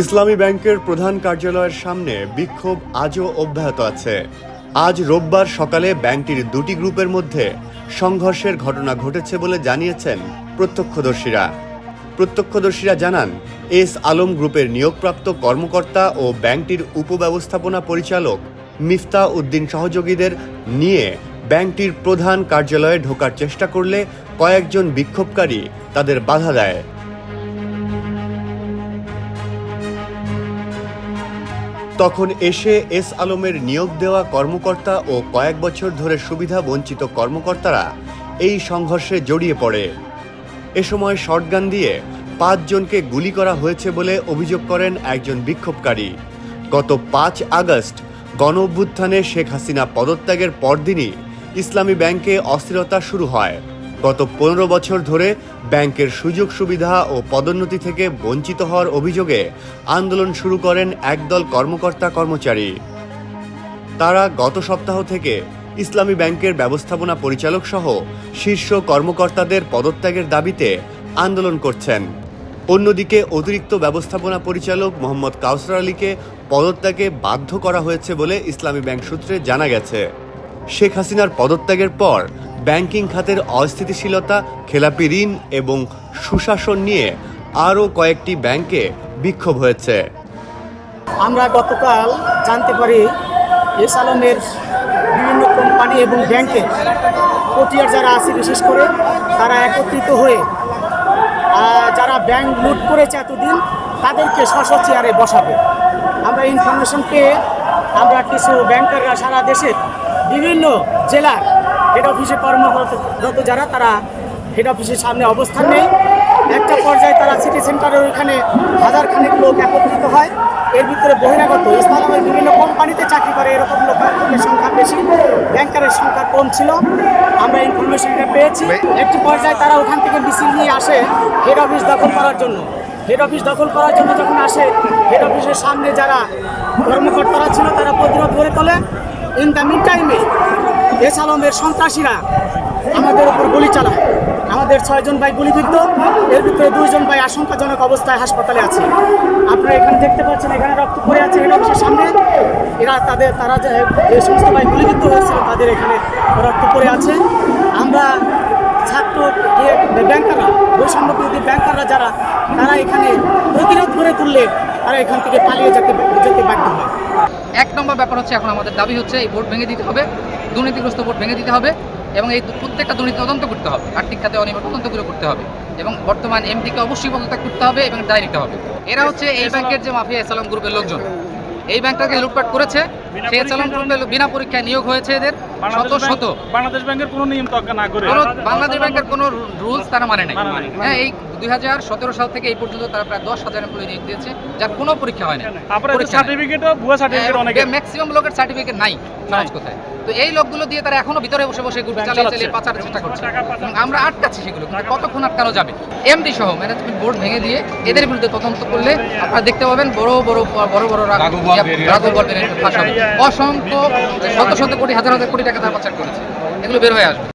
ইসলামী ব্যাংকের প্রধান কার্যালয়ের সামনে বিক্ষোভ আজও অব্যাহত আছে। আজ রোববার সকালে ব্যাংকটির দুটি গ্রুপের মধ্যে সংঘর্ষের ঘটনা ঘটেছে বলে জানিয়েছেন প্রত্যক্ষদর্শীরা। প্রত্যক্ষদর্শীরা জানান, এস আলম গ্রুপের নিয়োগপ্রাপ্ত কর্মকর্তা ও ব্যাংকটির উপব্যবস্থাপনা পরিচালক মিফতা উদ্দিন সহযোগীদের নিয়ে ব্যাংকটির প্রধান কার্যালয়ে ঢোকার চেষ্টা করলে কয়েকজন বিক্ষোভকারী তাদের বাধা দেয়। তখন এসে এস আলমের নিয়োগ দেওয়া কর্মকর্তা ও কয়েক বছর ধরে সুবিধা বঞ্চিত কর্মকর্তারা এই সংঘর্ষে জড়িয়ে পড়ে। এ সময় শটগান দিয়ে পাঁচজনকে গুলি করা হয়েছে বলে অভিযোগ করেন একজন বিক্ষোভকারী। গত পাঁচ আগস্ট গণ অভ্যুত্থানে শেখ হাসিনা পদত্যাগের পরদিনই ইসলামী ব্যাংকে অস্থিরতা শুরু হয়। গত পনেরো বছর ধরে ব্যাংকের সুযোগ সুবিধা ও পদোন্নতি থেকে বঞ্চিত হওয়ার অভিযোগে আন্দোলন শুরু করেন একদল কর্মকর্তা কর্মচারী। তারা গত সপ্তাহ থেকে ইসলামী ব্যাংকের ব্যবস্থাপনা পরিচালক সহ শীর্ষ কর্মকর্তাদের পদত্যাগের দাবিতে আন্দোলন করছেন। অন্যদিকে অতিরিক্ত ব্যবস্থাপনা পরিচালক মোহাম্মদ কাউসার আলীকে পদত্যাগে বাধ্য করা হয়েছে বলে ইসলামী ব্যাংক সূত্রে জানা গেছে। শেখ হাসিনার পদত্যাগের পর ব্যাংকিং খাতের অস্থিতিশীলতা, খেলাপি ঋণ এবং সুশাসন নিয়ে আরও কয়েকটি ব্যাংকে বিক্ষোভ হয়েছে। আমরা গতকাল জানতে পারি এস আলমের বিভিন্ন কোম্পানি এবং ব্যাংকে পটিয়ার যারা আছে, বিশেষ করে তারা একত্রিত হয়ে যারা ব্যাংক লুট করেছে এতদিন, তাদেরকে স্ব চেয়ারে বসাবে। আমরা ইনফরমেশন পেয়ে আমরা কিছু ব্যাংকাররা সারা দেশের বিভিন্ন জেলার হেড অফিসে কর্মরত যারা তারা হেড অফিসের সামনে অবস্থান নেই একটা পর্যায়ে তারা সিটি সেন্টারের ওইখানে হাজার খানেক লোক একত্রিত হয়। এর ভিতরে বহিরাগত ইসলামের বিভিন্ন কোম্পানিতে চাকরি করে এরকম লোকের সংখ্যা বেশি ব্যাংকারের সংখ্যা কম ছিল। আমরা ইনফরমেশনটা পেয়েছি। একটি পর্যায়ে তারা ওখান থেকে মিছিল নিয়ে আসে হেড অফিস দখল করার জন্য। হেড অফিস দখল করার জন্য যখন আসে হেড অফিসের সামনে যারা কর্মকর্তারা ছিল, তারা প্রতিরোধ গড়ে তোলে। ইন দ্য মিন টাইমে এস আলমের সন্ত্রাসীরা আমাদের উপর গুলি চালায়। আমাদের ছয়জন ভাই গুলিবিদ্ধ, এর ভিতরে দুইজন ভাই আশঙ্কাজনক অবস্থায় হাসপাতালে আছে। আপনারা এখানে দেখতে পাচ্ছেন, এখানে রক্ত পড়ে আছে হেড অফিসের সামনে। এরা তাদের, তারা যে যে সমস্ত ভাই গুলিবিদ্ধ হয়েছিল, তাদের এখানে রক্ত পড়ে আছে। আমরা ছাত্র ব্যাংকাররা বৈষম্য বিরোধী ব্যাংকাররা যারা, তারা এখানে প্রতিরোধ করে তুললে তারা এখান থেকে পালিয়ে যেতে যেতে বাধ্য হয়। এক নম্বর ব্যাপার হচ্ছে এখন আমাদের দাবি হচ্ছে এই বোর্ড ভেঙে দিতে হবে, দুর্নীতিগ্রস্ত বোর্ড ভেঙে দিতে হবে এবং এই প্রত্যেকটা দুর্নীতি তদন্ত করতে হবে, আর্থিক খাতে অনিবার তদন্তগুলো করতে হবে এবং বর্তমান এমডিকে অবশ্যই পদত্যাগ করতে হবে এবং দায় নিতে হবে। এরা হচ্ছে এই ব্যাংকের যে মাফিয়া এসালাম গ্রুপের লোকজন, এই ব্যাংকটাকে লুটপাট করেছে সেই গ্রুপের বিনা পরীক্ষায় নিয়োগ হয়েছে এদের শত শত। বাংলাদেশ ব্যাংকের কোনো নিয়ম না করে। বাংলাদেশ ব্যাংকের কোনো রুলস তারা মানে নাই। মানে হ্যাঁ এই দুই হাজার সতেরো সাল থেকে এই পর্যন্ত তারা প্রায় দশ হাজার এমপ্লয়ি নিয়োগ দিয়েছে যার কোনো পরীক্ষা হয় না নাই। সার্টিফিকেটও ভুয়া সার্টিফিকেট অনেকে ম্যাক্সিমাম লোকের সার্টিফিকেট নাই সমাজ কোথায়। তো এই লোকগুলো দিয়ে তারা এখনও ভিতরে বসে বসে গ্রুপ চালিয়ে চালিয়ে পাচার চেষ্টা করছে। আমরা আটকাচ্ছি সেগুলো কিন্তু কতক্ষণ আটকানো যাবে? এমডি সহ ম্যানেজমেন্ট বোর্ড ভেঙে দিয়ে এদের বিরুদ্ধে তদন্ত করলে আপনারা দেখতে পাবেন বড় বড় বড় বড় বলবেন ফাঁসাবে অসংখ্য, শত শত কোটি, হাজার হাজার কোটি টাকা তারা পাচার করেছে। এগুলো বের হয়ে আসবে।